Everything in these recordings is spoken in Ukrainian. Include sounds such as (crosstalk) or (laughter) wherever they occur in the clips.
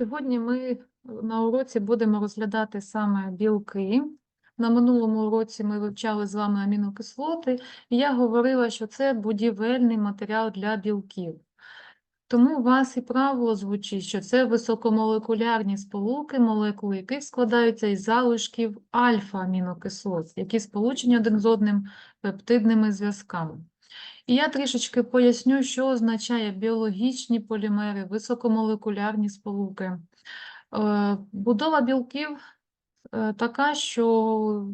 Сьогодні ми на уроці будемо розглядати саме білки. На минулому уроці ми вивчали з вами амінокислоти, і я говорила, що це будівельний матеріал для білків. Тому у вас і правило звучить, що це високомолекулярні сполуки, молекули яких складаються із залишків альфа-амінокислот, які сполучені один з одним пептидними зв'язками. І я трішечки поясню, що означає біологічні полімери, високомолекулярні сполуки. Е, Будова білків е, така, що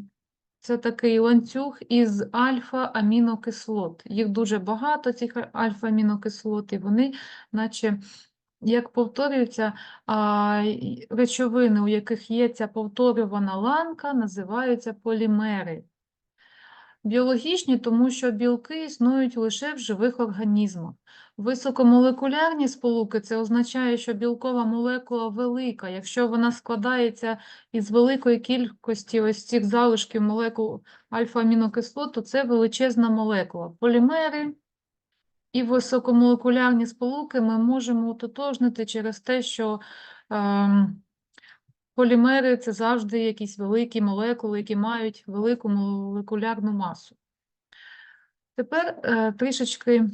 це такий ланцюг із альфа-амінокислот. Їх дуже багато, цих альфа-амінокислот, і вони, наче як повторюються, речовини, у яких є ця повторювана ланка, називаються полімери. Біологічні, тому що білки існують лише в живих організмах. Високомолекулярні сполуки це означає, що білкова молекула велика. Якщо вона складається із великої кількості ось цих залишків молекул альфа-амінокислот, то це величезна молекула. Полімери і високомолекулярні сполуки ми можемо ототожнити через те, що ем, Полімери це завжди якісь великі молекули, які мають велику молекулярну масу. Тепер е, трішечки е,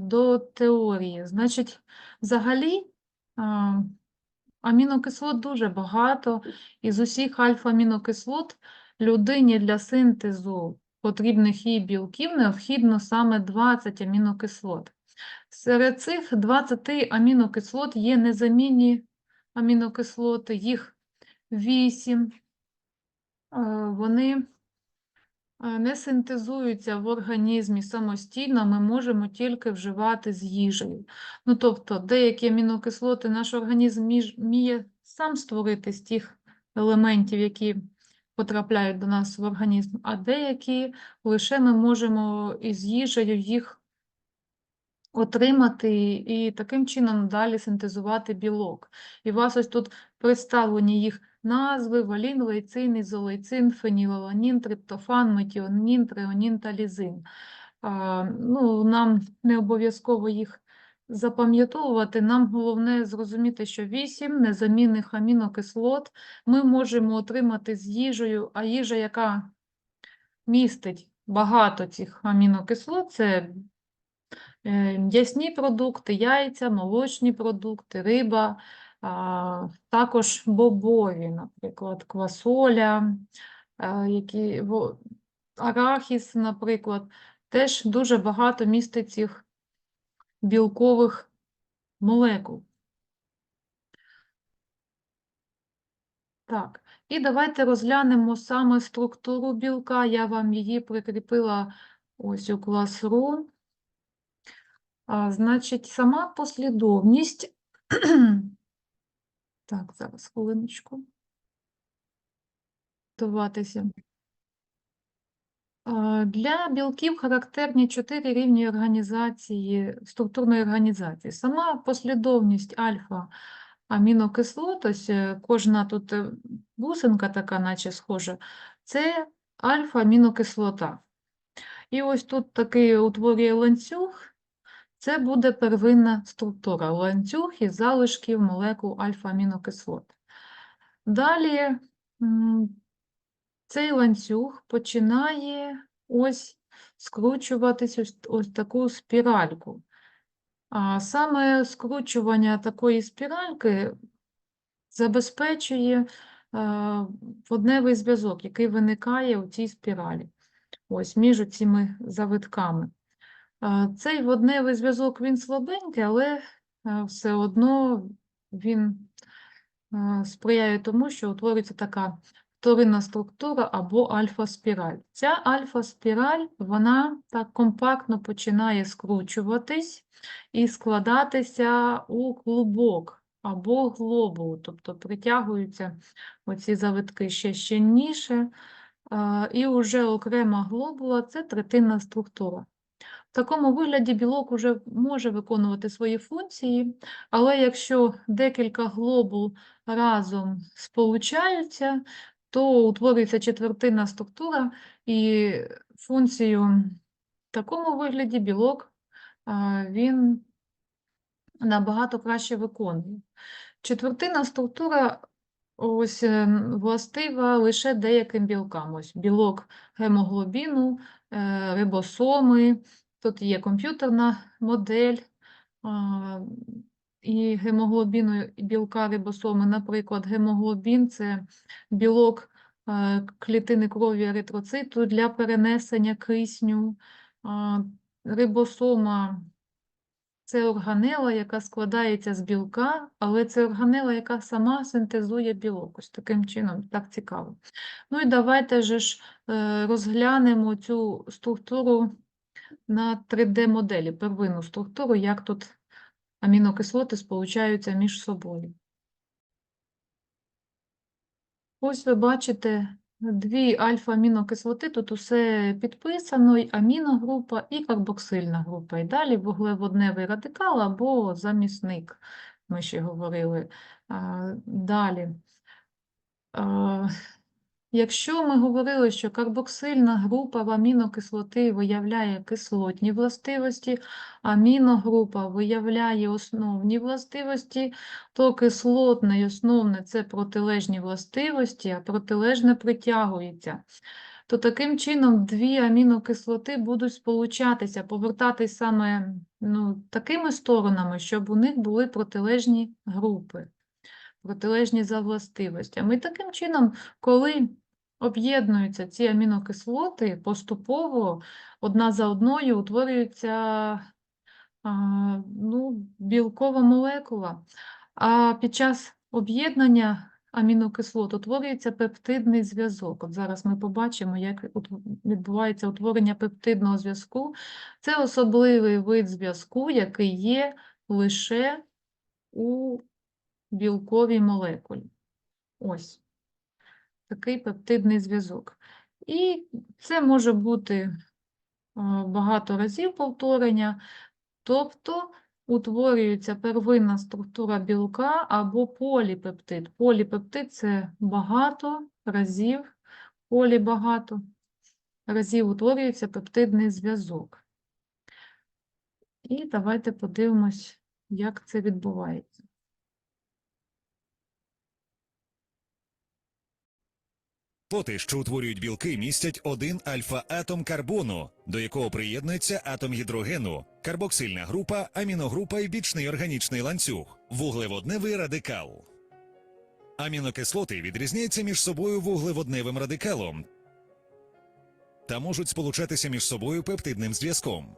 до теорії. Значить, взагалі е, амінокислот дуже багато, і з усіх альфа-амінокислот людині для синтезу потрібних їй білків необхідно саме 20 амінокислот. Серед цих 20 амінокислот є незамінні амінокислоти, їх 8. Вони е, не синтезуються в організмі самостійно, ми можемо тільки вживати з їжею. Ну, тобто, деякі амінокислоти наш організм вміє сам створити з тих елементів, які потрапляють до нас в організм, а деякі лише ми можемо із їжею їх отримати і таким чином далі синтезувати білок. І у вас ось тут представлені їх назви: валін, лейцин, ізолейцин, фенілаланін, триптофан, метіонін, треонін та лізин. А, ну, нам не обов'язково їх запам'ятовувати, нам головне зрозуміти, що 8 незамінних амінокислот ми можемо отримати з їжею, а їжа, яка містить багато цих амінокислот, це М'ясні продукти, яйця, молочні продукти, риба, також бобові, наприклад, квасоля, які, арахіс, наприклад, теж дуже багато містить цих білкових молекул. Так, і давайте розглянемо саме структуру білка. Я вам її прикріпила ось у Classroom. Значить, сама послідовність. (clears throat) Так, зараз хвилиночку. Готуватися. А, Для білків характерні чотири рівні організації, структурної організації. Сама послідовність альфа амінокислот, ось е, кожна тут е, бусинка така, наче схожа, це альфа-амінокислота. І ось тут такий утворює ланцюг, це буде первинна структура, ланцюг із залишків молекул альфа-амінокислот. Далі цей ланцюг починає ось скручуватись ось, таку спіральку. А саме скручування такої спіральки забезпечує е, водневий зв'язок, який виникає у цій спіралі, ось між цими завитками. Цей водневий зв'язок він слабенький, але е, все одно він е, сприяє тому, що утворюється така вторинна структура або альфа-спіраль. Ця альфа-спіраль вона так компактно починає скручуватись і складатися у клубок або глобул, тобто притягуються оці завитки ще щільніше, е, і вже окрема глобула це третинна структура. В такому вигляді білок уже може виконувати свої функції, але якщо декілька глобул разом сполучаються, то утворюється четвертинна структура, і функцію в такому вигляді білок він набагато краще виконує. Четвертинна структура ось ем, властива лише деяким білкам. Ось білок гемоглобіну, е, рибосоми, тут є комп'ютерна модель і гемоглобіну білка рибосоми. Наприклад, гемоглобін це білок клітини крові еритроциту для перенесення кисню. Рибосома це органела, яка складається з білка, але це органела, яка сама синтезує білок. Ось таким чином, так цікаво. Ну і давайте ж е, розглянемо цю структуру на 3D-моделі, первинну структуру, як тут амінокислоти сполучаються між собою. Ось ви бачите дві альфа-амінокислоти, тут усе підписано, і аміногрупа і карбоксильна група. І далі вуглеводневий радикал або замісник, ми ще говорили. Далі. Якщо ми говорили, що карбоксильна група в амінокислоти виявляє кислотні властивості, аміногрупа виявляє основні властивості, то кислотне і основне це протилежні властивості, а протилежне притягується. То таким чином дві амінокислоти будуть сполучатися, повертатись саме ну, такими сторонами, щоб у них були протилежні групи, протилежні за властивостями. І таким чином, коли об'єднуються ці амінокислоти, поступово одна за одною утворюється ну, білкова молекула. А під час об'єднання амінокислот утворюється пептидний зв'язок. От зараз ми побачимо, як відбувається утворення пептидного зв'язку. Це особливий вид зв'язку, який є лише у білковій молекулі. Ось такий пептидний зв'язок. І це може бути е, багато разів повторення, тобто утворюється первинна структура білка або поліпептид. Поліпептид це багато разів, полі багато разів утворюється пептидний зв'язок. І давайте подивимось, як це відбувається. Кислоти, що утворюють білки, містять один альфа-атом карбону, до якого приєднується атом гідрогену, карбоксильна група, аміногрупа і бічний органічний ланцюг, вуглеводневий радикал. Амінокислоти відрізняються між собою вуглеводневим радикалом та можуть сполучатися між собою пептидним зв'язком.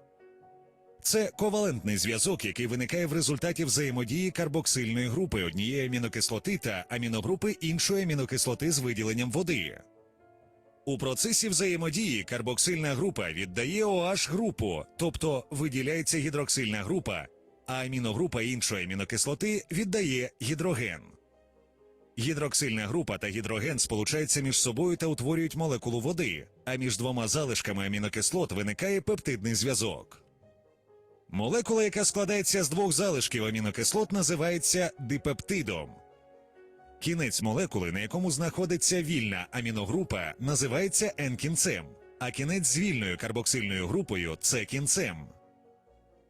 Це ковалентний зв'язок, який виникає в результаті взаємодії карбоксильної групи однієї амінокислоти та аміногрупи іншої амінокислоти з виділенням води. У процесі взаємодії карбоксильна група віддає OH групу, тобто виділяється гідроксильна група, а аміногрупа іншої амінокислоти віддає гідроген. Гідроксильна група та гідроген сполучаються між собою та утворюють молекулу води, а між двома залишками амінокислот виникає пептидний зв'язок. Молекула, яка складається з двох залишків амінокислот, називається дипептидом. Кінець молекули, на якому знаходиться вільна аміногрупа, називається N-кінцем, а кінець з вільною карбоксильною групою це кінцем.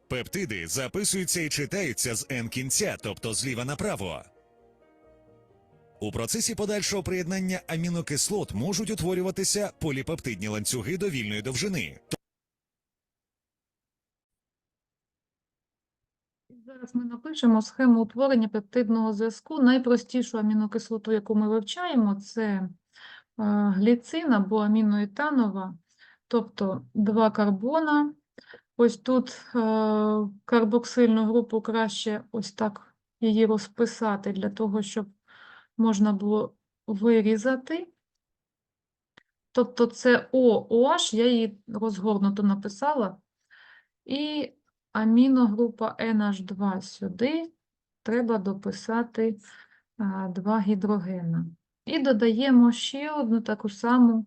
Пептиди записуються і читаються з N-кінця, тобто зліва направо. У процесі подальшого приєднання амінокислот можуть утворюватися поліпептидні ланцюги довільної довжини, Зараз ми напишемо схему утворення пептидного зв'язку. Найпростішу амінокислоту, яку ми вивчаємо, це е, гліцин або аміноетанова, тобто два карбона. Ось тут е, карбоксильну групу краще ось так її розписати для того, щоб можна було вирізати. Тобто це OOH, я її розгорнуто написала. І аміногрупа NH2 сюди треба дописати два гідрогена. І додаємо ще одну таку саму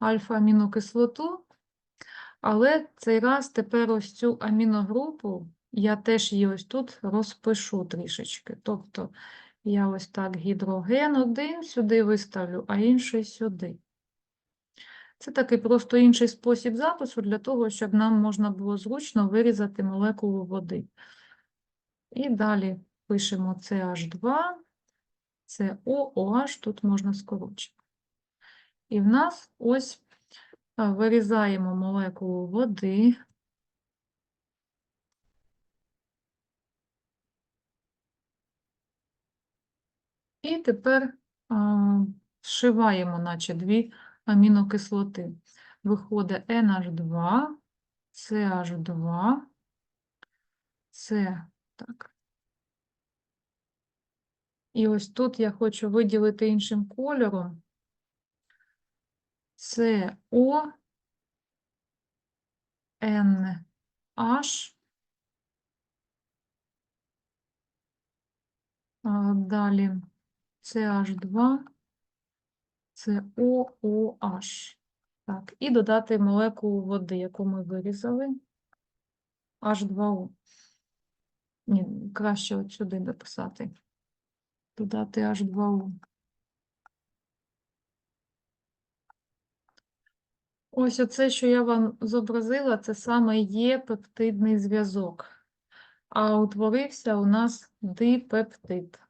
альфа-амінокислоту, але цей раз тепер ось цю аміногрупу я теж її ось тут розпишу трішечки. Тобто я ось так гідроген один сюди виставлю, а інший сюди. Це такий просто інший спосіб запису для того, щоб нам можна було зручно вирізати молекулу води. І далі пишемо CH2, це OOH, тут можна скорочити. І в нас ось вирізаємо молекулу води. І тепер а, зшиваємо, наче дві амінокислоти. Виходить NH2, CH2, це так. І ось тут я хочу виділити іншим кольором. Це О, Н, H. Далі CH2, це OOH. Так, і додати молекулу води, яку ми вирізали. H2O. Ні, краще от сюди написати. Додати H2O. Ось оце, що я вам зобразила, це саме є пептидний зв'язок. А утворився у нас дипептид.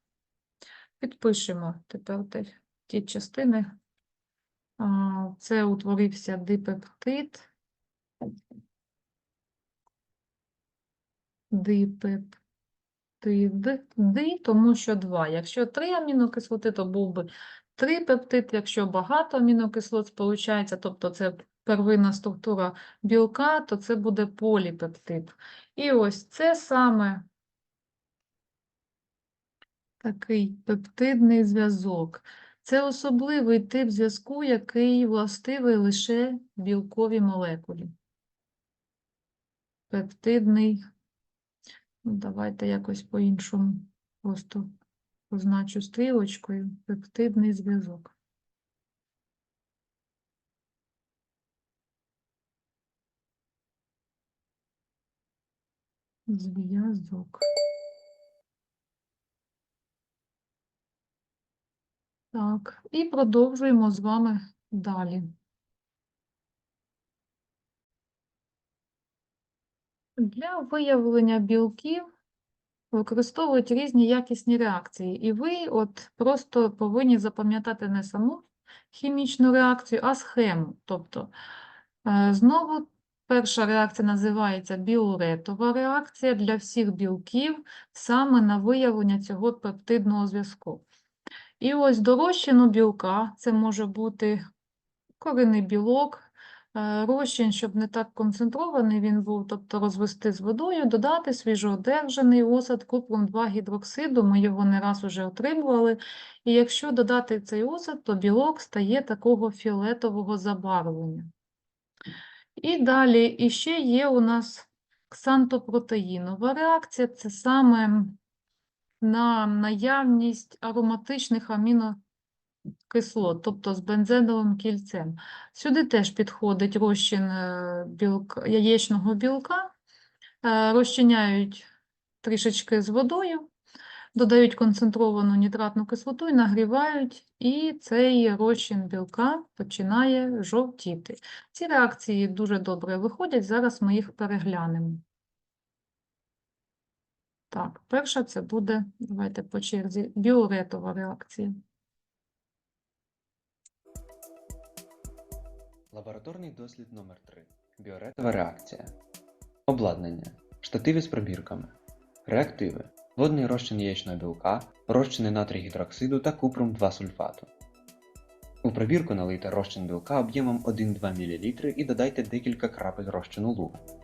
Підпишемо тепер ті частини. Це утворився дипептид. Дипептид. Ди, тому що два. Якщо три амінокислоти, то був би трипептид. Якщо багато амінокислот сполучається, тобто це первинна структура білка, то це буде поліпептид. І ось це саме такий пептидний зв'язок. Це особливий тип зв'язку, який властивий лише білковій молекулі. Пептидний, ну, давайте якось по-іншому просто позначу стрілочкою. Пептидний зв'язок. Зв'язок. Так, і продовжуємо з вами далі. Для виявлення білків використовують різні якісні реакції, і ви от просто повинні запам'ятати не саму хімічну реакцію, а схему. Тобто, е, знову перша реакція називається біуретова реакція для всіх білків саме на виявлення цього пептидного зв'язку. І ось до білка, це може бути коринний білок, е, розчин, щоб не так концентрований він був, тобто розвести з водою, додати свіжоодержаний осад купром 2 гідроксиду, ми його не раз уже отримували. І якщо додати цей осад, то білок стає такого фіолетового забарвлення. І далі іще є у нас ксантопротеїнова реакція, це саме на наявність ароматичних амінокислот, тобто з бензеновим кільцем. Сюди теж підходить розчин е, білка, яєчного білка, е, розчиняють трішечки з водою, додають концентровану нітратну кислоту і нагрівають, і цей розчин білка починає жовтіти. Ці реакції дуже добре виходять, зараз ми їх переглянемо. Так, перша це буде, давайте по черзі, біоретова реакція. Лабораторний дослід номер 3 Біоретова реакція. Обладнання. Штативи з пробірками. Реактиви. Водний розчин яєчного білка, розчини натрій гідроксиду та купрум 2 сульфату. У пробірку налийте розчин білка об'ємом 1-2 мл і додайте декілька крапель розчину лугу.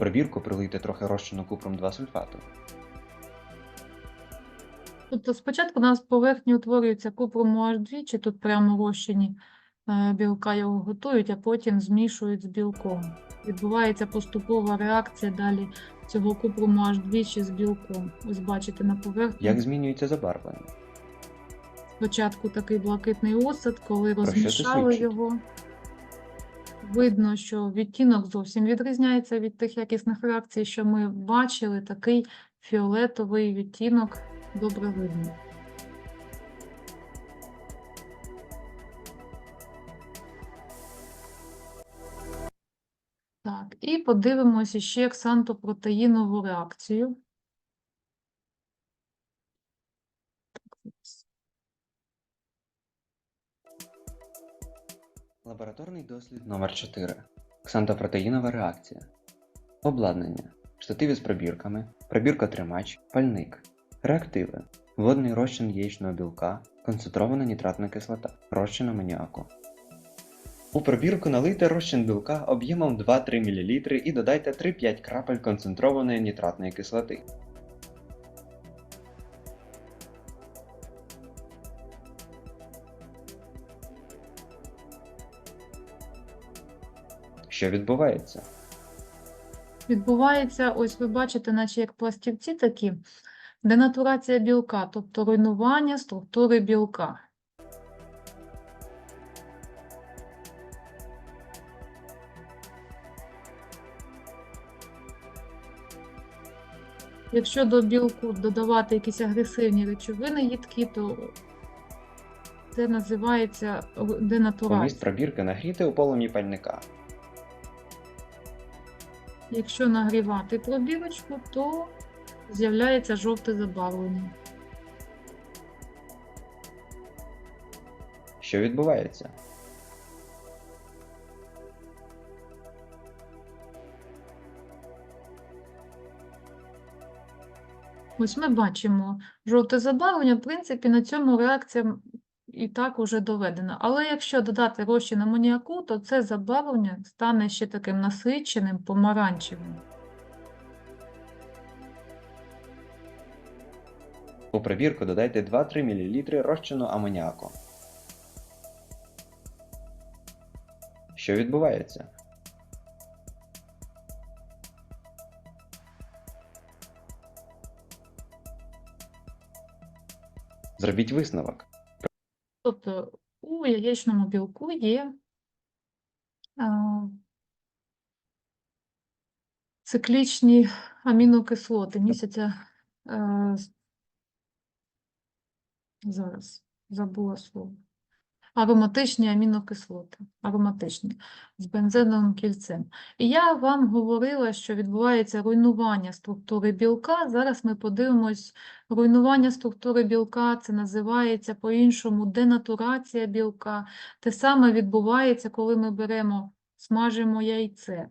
Пробірку прилийте трохи розчину купром 2 сульфату. Тобто спочатку у нас поверхні утворюється купрум OH2, чи тут прямо розчині е, білка його готують, а потім змішують з білком. Відбувається поступова реакція далі цього купруму H2 з білком. Ось бачите на поверхні. Як змінюється забарвлення? Спочатку такий блакитний осад, коли розмішали його. Видно, що відтінок зовсім відрізняється від тих якісних реакцій, що ми бачили. Такий фіолетовий відтінок добре видно. Так, і подивимося ще ксантопротеїнову реакцію. Лабораторний дослід номер 4 Ксантопротеїнова реакція. Обладнання. Штатив із пробірками, пробіркотримач, пальник. Реактиви. Водний розчин яєчного білка, концентрована нітратна кислота, розчин амоніаку. У пробірку налийте розчин білка об'ємом 2-3 мл і додайте 3-5 крапель концентрованої нітратної кислоти. Що відбувається? Відбувається, ось ви бачите, наче як пластівці такі, денатурація білка, тобто руйнування структури білка. Якщо до білку додавати якісь агресивні речовини їдкі, то це називається ру- Поміст пробірки нагріти у полум'ї пальника. Якщо нагрівати пробірочку, то з'являється жовте забарвлення. Що відбувається? Ось ми бачимо жовте забарвлення, в принципі, на цьому реакція і так уже доведена. Але якщо додати розчин амоніаку, то це забарвлення стане ще таким насиченим, помаранчевим. У пробірку додайте 2-3 мл розчину амоніаку. Що відбувається? Зробіть висновок. Тобто у яєчному білку є циклічні амінокислоти, місяця. е, зараз забула слово. Ароматичні амінокислоти, ароматичні, з бензеновим кільцем. І я вам говорила, що відбувається руйнування структури білка. Зараз ми подивимось, руйнування структури білка, це називається по-іншому денатурація білка. Те саме відбувається, коли ми беремо, смажимо яйце.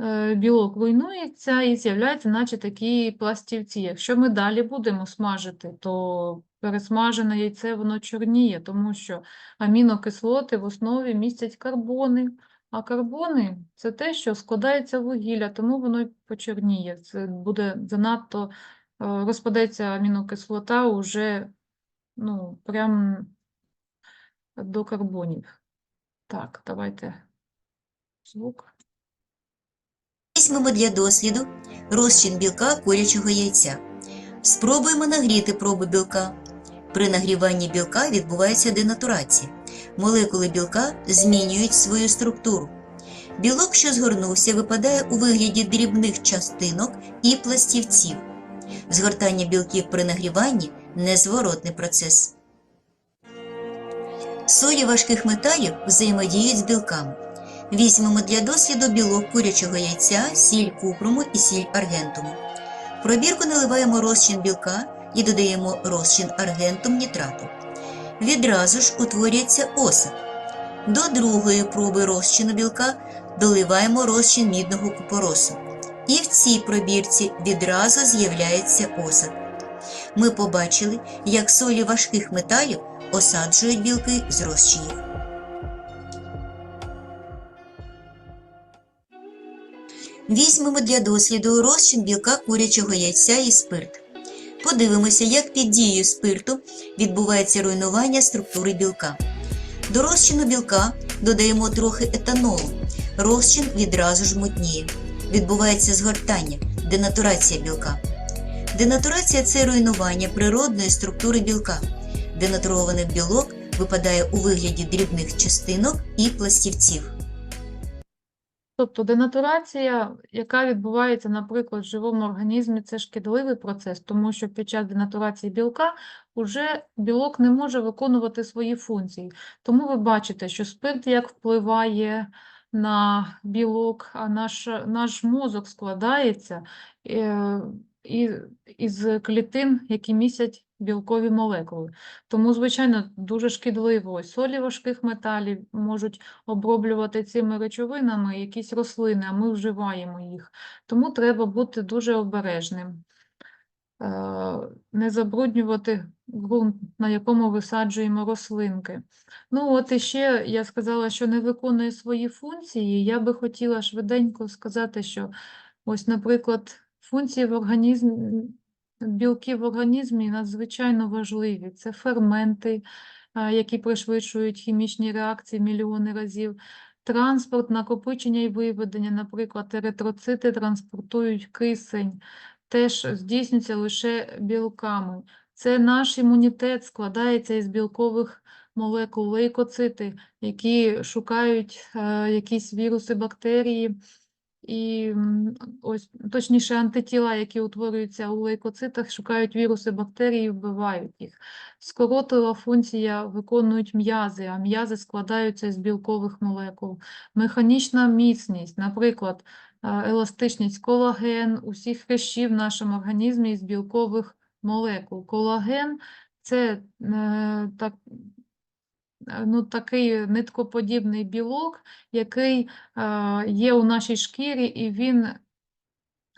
Е, Білок руйнується і з'являються наче такі пластівці. Якщо ми далі будемо смажити, то пересмажене яйце воно чорніє, тому що амінокислоти в основі містять карбони. А карбони це те, що складається вугілля, тому воно й почорніє. Це буде занадто е, розпадеться амінокислота уже ну, прям до карбонів. Так, давайте звук. Візьмемо для досліду розчин білка курячого яйця. Спробуємо нагріти пробу білка. При нагріванні білка відбувається денатурація. Молекули білка змінюють свою структуру. Білок, що згорнувся, випадає у вигляді дрібних частинок і пластівців. Згортання білків при нагріванні незворотний процес. Солі важких металів взаємодіють з білками. Візьмемо для досліду білок курячого яйця, сіль купруму і сіль аргентуму. В пробірку наливаємо розчин білка і додаємо розчин аргентум нітрату. Відразу ж утворюється осад. До другої проби розчину білка доливаємо розчин мідного купоросу. І в цій пробірці відразу з'являється осад. Ми побачили, як солі важких металів осаджують білки з розчинів. Візьмемо для досліду розчин білка курячого яйця і спирт. Подивимося, як під дією спирту відбувається руйнування структури білка. До розчину білка додаємо трохи етанолу. Розчин відразу ж мутніє. Відбувається згортання, денатурація білка. Денатурація це руйнування природної структури білка. Денатурований білок випадає у вигляді дрібних частинок і пластівців. Тобто денатурація, яка відбувається, наприклад, в живому організмі, це шкідливий процес, тому що під час денатурації білка уже білок не може виконувати свої функції. Тому ви бачите, що спирт як впливає на білок, а наш, наш мозок складається е, і- із клітин, які містять білкові молекули. Тому, звичайно, дуже шкідливо. Солі важких металів можуть оброблювати цими речовинами якісь рослини, а ми вживаємо їх. Тому треба бути дуже обережним. Е, Не забруднювати ґрунт, на якому висаджуємо рослинки. Ну, от іще я сказала, що не виконує свої функції. Я би хотіла швиденько сказати, що ось, наприклад, функції в організмі, білки в організмі надзвичайно важливі. Це ферменти, які пришвидшують хімічні реакції мільйони разів. Транспорт, накопичення і виведення, наприклад, еритроцити транспортують кисень, теж здійснюється лише білками. Це наш імунітет складається із білкових молекул, лейкоцити, які шукають якісь віруси, бактерії, і ось точніше антитіла, які утворюються у лейкоцитах, шукають віруси, бактерії і вбивають їх. Скоротила функція виконують м'язи, а м'язи складаються з білкових молекул. Механічна міцність, наприклад, е, еластичність, колаген, усіх хрящів в нашому організмі із білкових молекул. Колаген це е, так, ну, такий ниткоподібний білок, який е, є у нашій шкірі, і він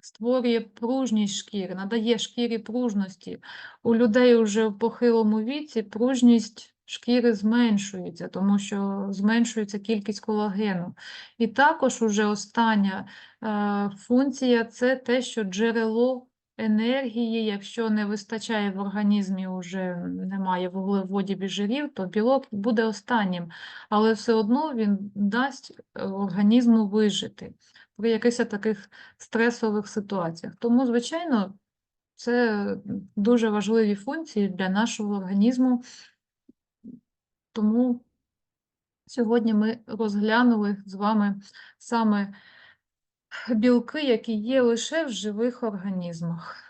створює пружність шкіри, надає шкірі пружності. У людей уже в похилому віці пружність шкіри зменшується, тому що зменшується кількість колагену. І також уже остання е, функція це те, що джерело енергії, якщо не вистачає в організмі, вже немає вуглеводів і жирів, то білок буде останнім, але все одно він дасть е, організму вижити при якихось таких стресових ситуаціях. Тому, звичайно, це дуже важливі функції для нашого організму. Тому сьогодні ми розглянули з вами саме білки, які є лише в живих організмах.